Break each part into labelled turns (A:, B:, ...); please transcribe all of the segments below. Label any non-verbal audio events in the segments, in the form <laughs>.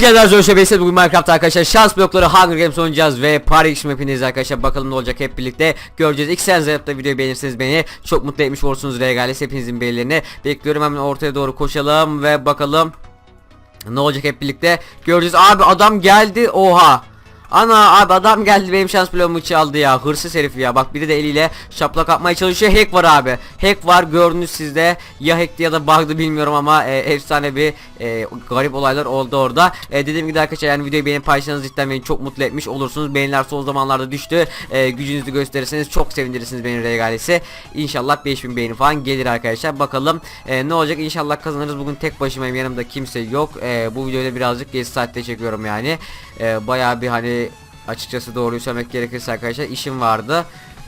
A: Hoş geldiniz Özşe Bey'se bugün Minecraft arkadaşlar şans blokları Hunger Games oynayacağız ve Paris mapindeyiz arkadaşlar bakalım ne olacak hep birlikte göreceğiz. İlk sen da videoyu beğenirseniz beni çok mutlu etmiş olursunuz regalis hepinizin beğenilerini bekliyorum hemen ortaya doğru koşalım ve bakalım ne olacak hep birlikte göreceğiz. Abi adam geldi oha. Ana abi adam geldi benim şans bloğumu çaldı ya. Hırsız herif ya. Bak biri de eliyle şaplak atmaya çalışıyor. Hack var abi. Hack var gördünüz sizde ya hackti ya da bug'dı bilmiyorum ama e, efsane bir e, garip olaylar oldu orada. E, dediğim gibi arkadaşlar yani videoyu beğenip paylaşırsanız cidden beni çok mutlu etmiş olursunuz. Beğeniler son zamanlarda düştü. E, gücünüzü gösterirseniz çok sevindirirsiniz beni regalesi İnşallah 5000 beğeni falan gelir arkadaşlar. Bakalım e, ne olacak? İnşallah kazanırız. Bugün tek başımayım. Yanımda kimse yok. E, bu videoyu da birazcık geç saatte çekiyorum yani. E, bayağı bir hani açıkçası doğruyu söylemek gerekirse arkadaşlar işim vardı.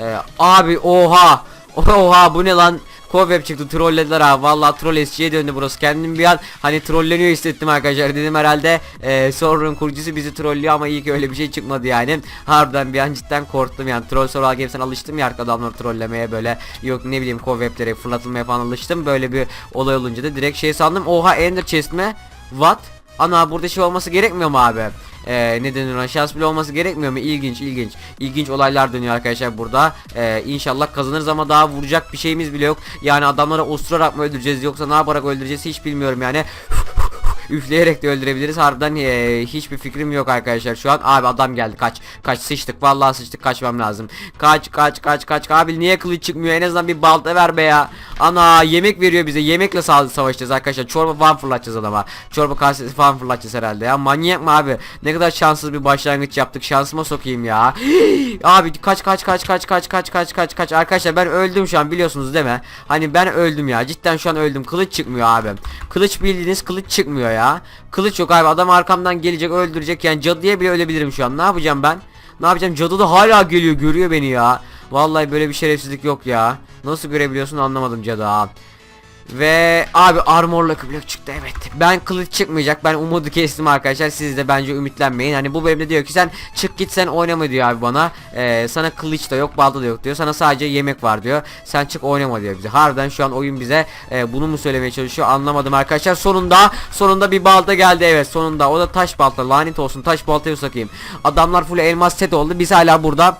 A: Ee, abi oha. <laughs> Oha bu ne lan? Cobweb çıktı trollediler abi. Vallahi troll SC'ye döndü burası. Kendim bir an hani trolleniyor hissettim arkadaşlar. Dedim herhalde e, Sorun kurucusu bizi trollüyor ama iyi ki öyle bir şey çıkmadı yani. Harbiden bir an cidden korktum yani. Troll soral games'ten alıştım ya adamları trollemeye böyle? Yok ne bileyim Cobweb'lere fırlatılmaya falan alıştım. Böyle bir olay olunca da direkt şey sandım. Oha ender chest mi? What ana burada şey olması gerekmiyor mu abi ee, ne denir ona şans bile olması gerekmiyor mu? İlginç ilginç. İlginç olaylar dönüyor arkadaşlar burada. Ee, inşallah kazanırız ama daha vuracak bir şeyimiz bile yok. Yani adamlara osturarak mı öldüreceğiz yoksa ne yaparak öldüreceğiz hiç bilmiyorum yani. Üfleyerek de öldürebiliriz. Harbiden ee, hiçbir fikrim yok arkadaşlar şu an. Abi adam geldi. Kaç. Kaç sıçtık. Vallahi sıçtık. Kaçmam lazım. Kaç kaç kaç kaç. Abi niye kılıç çıkmıyor? En azından bir balta ver be ya. Ana yemek veriyor bize. Yemekle sa savaşacağız arkadaşlar. Çorba falan fırlatacağız adama. Çorba kasesi falan fırlatacağız herhalde ya. Manyak mı abi? Ne kadar şanssız bir başlangıç yaptık. Şansıma sokayım ya. <gasps> abi kaç kaç kaç kaç kaç kaç kaç kaç kaç. Arkadaşlar ben öldüm şu an biliyorsunuz değil mi? Hani ben öldüm ya. Cidden şu an öldüm. Kılıç çıkmıyor abi. Kılıç bildiğiniz kılıç çıkmıyor ya. Kılıç yok abi. Adam arkamdan gelecek öldürecek. Yani cadıya bile ölebilirim şu an. Ne yapacağım ben? Ne yapacağım? Cadı da hala geliyor. Görüyor beni ya. Vallahi böyle bir şerefsizlik yok ya. Nasıl görebiliyorsun anlamadım cadı ha. Ve abi armorla blok çıktı evet. Ben kılıç çıkmayacak. Ben umudu kestim arkadaşlar. Siz de bence ümitlenmeyin. Hani bu bölümde diyor ki sen çık git sen oynama diyor abi bana. Ee, sana kılıç da yok, balta da yok diyor. Sana sadece yemek var diyor. Sen çık oynama diyor bize. Harbiden şu an oyun bize e, bunu mu söylemeye çalışıyor anlamadım arkadaşlar. Sonunda sonunda bir balta geldi evet sonunda. O da taş balta. Lanet olsun taş baltayı sakayım. Adamlar full elmas set oldu. Biz hala burada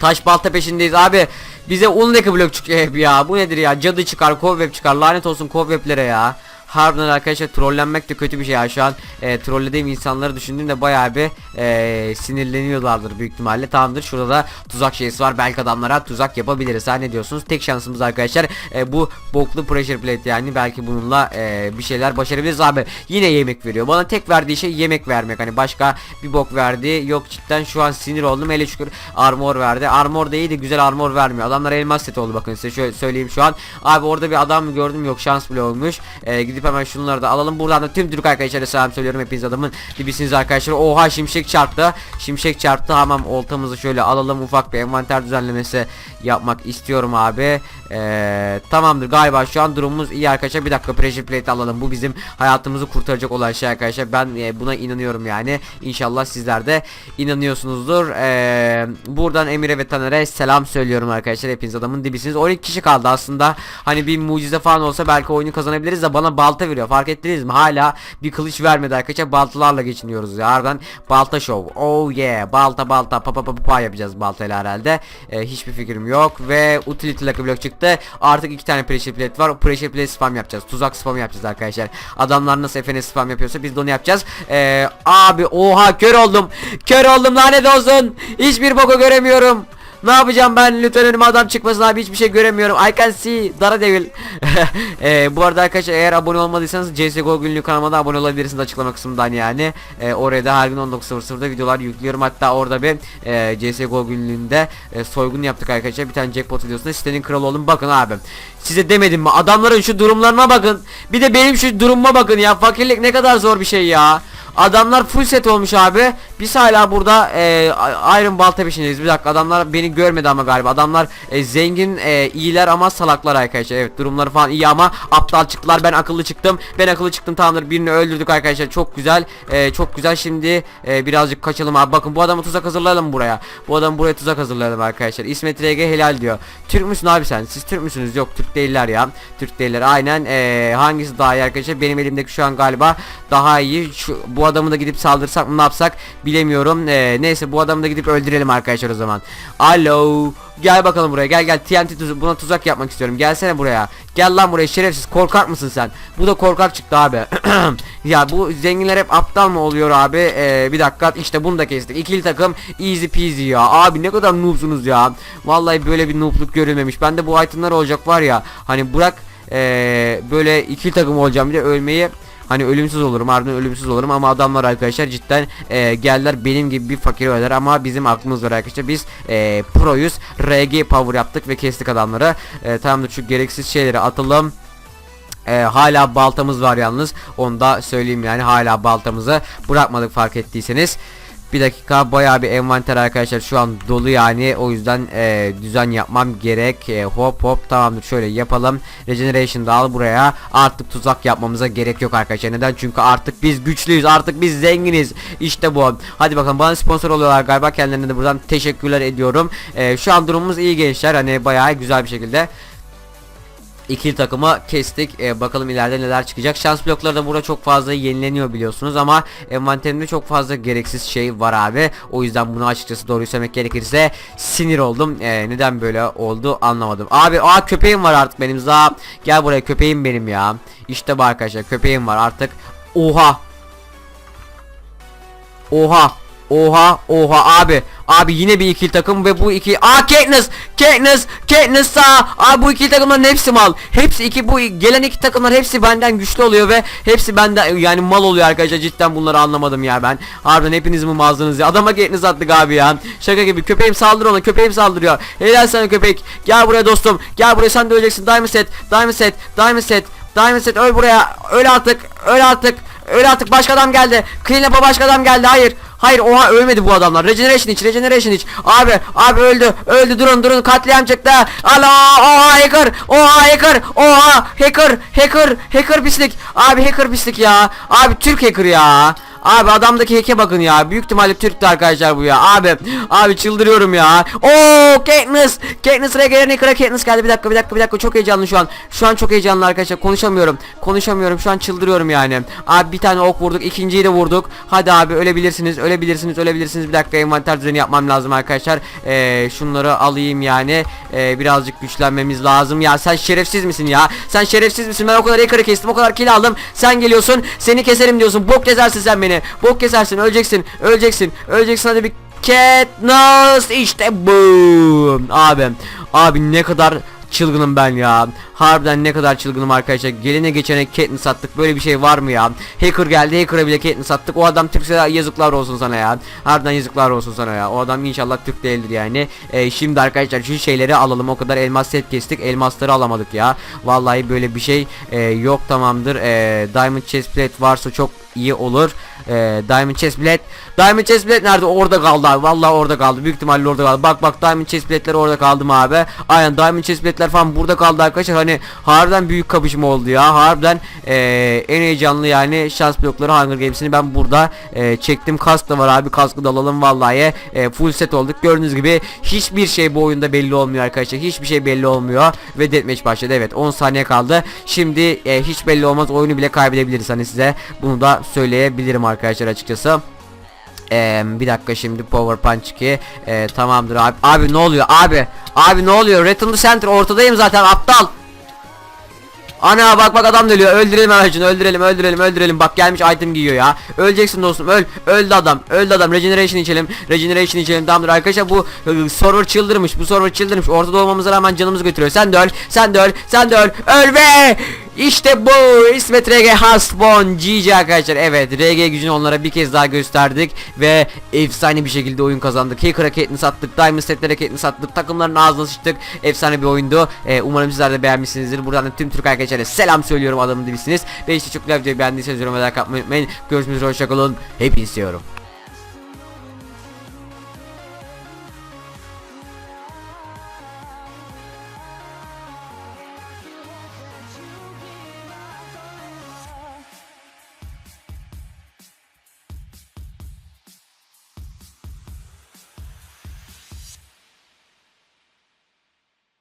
A: Taş balta peşindeyiz abi. Bize unleke blok çıkıyor hep <laughs> ya. Bu nedir ya? Cadı çıkar, cobweb çıkar. Lanet olsun cobweblere ya. Harbiden arkadaşlar trollenmek de kötü bir şey ya. Şu an e, trollediğim insanları düşündüğümde bayağı bir e, sinirleniyorlardır büyük ihtimalle. Tamamdır şurada da tuzak şeysi var. Belki adamlara tuzak yapabiliriz. Ha ne diyorsunuz? Tek şansımız arkadaşlar e, bu boklu pressure plate yani belki bununla e, bir şeyler başarabiliriz abi. Yine yemek veriyor. Bana tek verdiği şey yemek vermek. Hani başka bir bok verdi. Yok cidden şu an sinir oldum. Hele şükür armor verdi. Armor da iyi de güzel armor vermiyor. Adamlar elmas set oldu bakın size. Şöyle söyleyeyim şu an. Abi orada bir adam gördüm. Yok şans bile olmuş. E, gidip hemen şunları da alalım. Buradan da tüm Türk arkadaşlara selam söylüyorum hepiniz adamın dibisiniz arkadaşlar. Oha şimşek çarptı. Şimşek çarptı. Tamam oltamızı şöyle alalım. Ufak bir envanter düzenlemesi yapmak istiyorum abi. Ee, tamamdır. Galiba şu an durumumuz iyi arkadaşlar. Bir dakika pressure plate alalım. Bu bizim hayatımızı kurtaracak olan şey arkadaşlar. Ben e, buna inanıyorum yani. İnşallah sizler de inanıyorsunuzdur. Ee, buradan Emir'e ve Taner'e selam söylüyorum arkadaşlar. Hepiniz adamın dibisiniz. 12 kişi kaldı aslında. Hani bir mucize falan olsa belki oyunu kazanabiliriz de bana balta veriyor. Fark ettiniz mi? Hala bir kılıç vermedi arkadaşlar. Baltalarla geçiniyoruz ya. Harbiden balta show oh yeah. Balta balta. Pa pa pa pa yapacağız baltayla herhalde. Ee, hiçbir fikrim yok ve utility lucky block çıktı. Artık iki tane pressure plate var. Pressure plate spam yapacağız. Tuzak spam yapacağız arkadaşlar. Adamlar nasıl FNS spam yapıyorsa biz de onu yapacağız. Ee, abi oha kör oldum. Kör oldum lanet olsun. Hiçbir boku göremiyorum ne yapacağım ben? Lütfen önüme adam çıkmasın abi. Hiçbir şey göremiyorum. I can see Daredevil <laughs> ee, Bu arada arkadaşlar eğer abone olmadıysanız CSGO günlük kanalıma da abone olabilirsiniz açıklama kısmından yani. Ee, Oraya da her gün 19.00'da videolar yüklüyorum. Hatta orada bir e, CSGO günlüğünde e, soygun yaptık arkadaşlar. Bir tane jackpot videosunda sitenin kralı olun bakın abi. Size demedim mi? Adamların şu durumlarına bakın. Bir de benim şu durumuma bakın ya. Fakirlik ne kadar zor bir şey ya Adamlar full set olmuş abi. Biz hala burada e, Iron Balta peşindeyiz. Bir dakika adamlar beni görmedi ama galiba. Adamlar e, zengin, e, iyiler ama salaklar arkadaşlar. Evet durumları falan iyi ama aptal çıktılar. Ben akıllı çıktım. Ben akıllı çıktım tamamdır. Birini öldürdük arkadaşlar. Çok güzel. E, çok güzel. Şimdi e, birazcık kaçalım abi. Bakın bu adamı tuzak hazırlayalım buraya. Bu adamı buraya tuzak hazırlayalım arkadaşlar. İsmet RG helal diyor. Türk müsün abi sen? Siz Türk müsünüz? Yok Türk değiller ya. Türk değiller. Aynen. E, hangisi daha iyi arkadaşlar? Benim elimdeki şu an galiba daha iyi. Şu, bu adamı da gidip saldırsak mı ne yapsak bilemiyorum. Ee, neyse bu adamı da gidip öldürelim arkadaşlar o zaman. Alo. Gel bakalım buraya gel gel. TNT tuzu buna tuzak yapmak istiyorum. Gelsene buraya. Gel lan buraya şerefsiz. Korkak mısın sen? Bu da korkak çıktı abi. <clears throat> Ya bu zenginler hep aptal mı oluyor abi? Ee, Bir dakika işte bunu da kestik. İkili takım easy peasy ya. Abi ne kadar noobsunuz ya. Vallahi böyle bir noobluk görülmemiş. Bende bu itemler olacak var ya Hani bırak ee, böyle ikili takım olacağım. Bir de ölmeyi Hani ölümsüz olurum ardından ölümsüz olurum ama adamlar arkadaşlar cidden e, geldiler benim gibi bir fakir öler ama bizim aklımız var arkadaşlar. Biz e, proyuz RG power yaptık ve kestik adamları. E, tamamdır şu gereksiz şeyleri atalım. E, hala baltamız var yalnız onu da söyleyeyim yani hala baltamızı bırakmadık fark ettiyseniz bir dakika bayağı bir envanter arkadaşlar. Şu an dolu yani. O yüzden e, düzen yapmam gerek. E, hop hop tamamdır. Şöyle yapalım. Regeneration da al buraya. Artık tuzak yapmamıza gerek yok arkadaşlar. Neden? Çünkü artık biz güçlüyüz. Artık biz zenginiz. İşte bu. Hadi bakalım bana sponsor oluyorlar galiba. Kendilerine de buradan teşekkürler ediyorum. E, şu an durumumuz iyi gençler. Hani bayağı güzel bir şekilde İkili takımı kestik. Ee, bakalım ileride neler çıkacak. Şans blokları da burada çok fazla yenileniyor biliyorsunuz ama envanterimde çok fazla gereksiz şey var abi. O yüzden bunu açıkçası doğruyu söylemek gerekirse sinir oldum. Ee, neden böyle oldu anlamadım. Abi aa köpeğim var artık benim. Za gel buraya köpeğim benim ya. İşte bu arkadaşlar köpeğim var artık. Oha. Oha. Oha oha abi. Abi yine bir ikili takım ve bu iki Aa Katniss Katniss Katniss sağ. Abi bu ikili takımların hepsi mal. Hepsi iki bu gelen iki takımlar hepsi benden güçlü oluyor ve hepsi benden yani mal oluyor arkadaşlar. Cidden bunları anlamadım ya ben. Harbiden hepiniz mi mazdınız ya? Adama Katniss attık abi ya. Şaka gibi. Köpeğim saldır ona köpeğim saldırıyor. Helal sana köpek. Gel buraya dostum. Gel buraya sen de öleceksin. Diamond set Diamond set Diamond set Diamond set. Öl buraya. Öl artık öl artık öl artık. Başka adam geldi. Clean Up'a başka adam geldi. Hayır Hayır oha ölmedi bu adamlar. Regeneration iç, regeneration iç. Abi, abi öldü. Öldü. Durun, durun. Katliam çıktı. Alo, oha hacker. Oha hacker. Oha hacker. Hacker. Hacker pislik. Abi hacker pislik ya. Abi Türk hacker ya. Abi adamdaki heke bakın ya. Büyük ihtimalle Türk'tü arkadaşlar bu ya. Abi, abi çıldırıyorum ya. Oo, Katniss. Katniss Regeneration Hacker'a Katniss geldi. Bir dakika, bir dakika, bir dakika. Çok heyecanlı şu an. Şu an çok heyecanlı arkadaşlar. Konuşamıyorum. Konuşamıyorum. Şu an çıldırıyorum yani. Abi bir tane ok vurduk. ikinciyi de vurduk. Hadi abi ölebilirsiniz. Ölebilirsiniz. Ölebilirsiniz. Bir dakika envanter düzeni yapmam lazım arkadaşlar. Ee, şunları alayım yani. Ee, birazcık güçlenmemiz lazım. Ya sen şerefsiz misin ya? Sen şerefsiz misin? Ben o kadar hacker'ı kestim. O kadar kill aldım. Sen geliyorsun. Seni keserim diyorsun. Bok kesersin sen beni. Bok kesersin. Öleceksin. Öleceksin. Öleceksin. Hadi bir Katniss işte bu. Abi. Abi ne kadar çılgınım ben ya. Harbiden ne kadar çılgınım arkadaşlar. Geline geçene Katniss sattık. Böyle bir şey var mı ya? Hacker geldi. Hacker'a bile Katniss sattık. O adam Türkse yazıklar olsun sana ya. Harbiden yazıklar olsun sana ya. O adam inşallah Türk değildir yani. Ee, şimdi arkadaşlar şu şeyleri alalım. O kadar elmas set kestik. Elmasları alamadık ya. Vallahi böyle bir şey e, yok tamamdır. E, Diamond chestplate varsa çok iyi olur. Ee, Diamond Chestplate Diamond Chestplate nerede? Orada kaldı abi. Vallahi orada kaldı. Büyük ihtimalle orada kaldı. Bak bak Diamond Chestplate'ler orada kaldı mı abi? Aynen Diamond Chestplate'ler falan burada kaldı arkadaşlar. Hani harbiden büyük kapışma oldu ya. Harbiden ee, en heyecanlı yani şans blokları Hunger Games'ini ben burada ee, çektim. Kask da var abi. Kaskı da alalım vallahi. ee, full set olduk. Gördüğünüz gibi hiçbir şey bu oyunda belli olmuyor arkadaşlar. Hiçbir şey belli olmuyor. Ve deathmatch başladı. Evet 10 saniye kaldı. Şimdi ee, hiç belli olmaz. Oyunu bile kaybedebiliriz. Hani size bunu da söyleyebilirim arkadaşlar açıkçası. Ee, bir dakika şimdi power punch 2 ee, tamamdır abi. Abi ne oluyor? Abi abi ne oluyor? Return to Center ortadayım zaten aptal. Ana bak bak adam geliyor öldürelim şunu öldürelim öldürelim öldürelim. Bak gelmiş item giyiyor ya. Öleceksin dostum öl. Öldü adam öldü adam. Regeneration içelim regeneration içelim. Tamamdır arkadaşlar bu ıı, server çıldırmış bu server çıldırmış. Ortada olmamıza rağmen canımızı götürüyor. Sen de öl sen de öl sen de öl. Öl ve işte bu İsmet RG Hasbon GG arkadaşlar. Evet RG gücünü onlara bir kez daha gösterdik ve efsane bir şekilde oyun kazandık. Hacker raketini sattık Diamond setler raketini sattık takımların ağzına sıçtık. Efsane bir oyundu. Ee, umarım sizler de beğenmişsinizdir. Buradan da tüm Türk arkadaşlara selam söylüyorum adamın dibisiniz ve işte çok güzel videoyu beğendiyseniz yorumlara like atmayı unutmayın. Görüşmek üzere hoşçakalın hepinizi seviyorum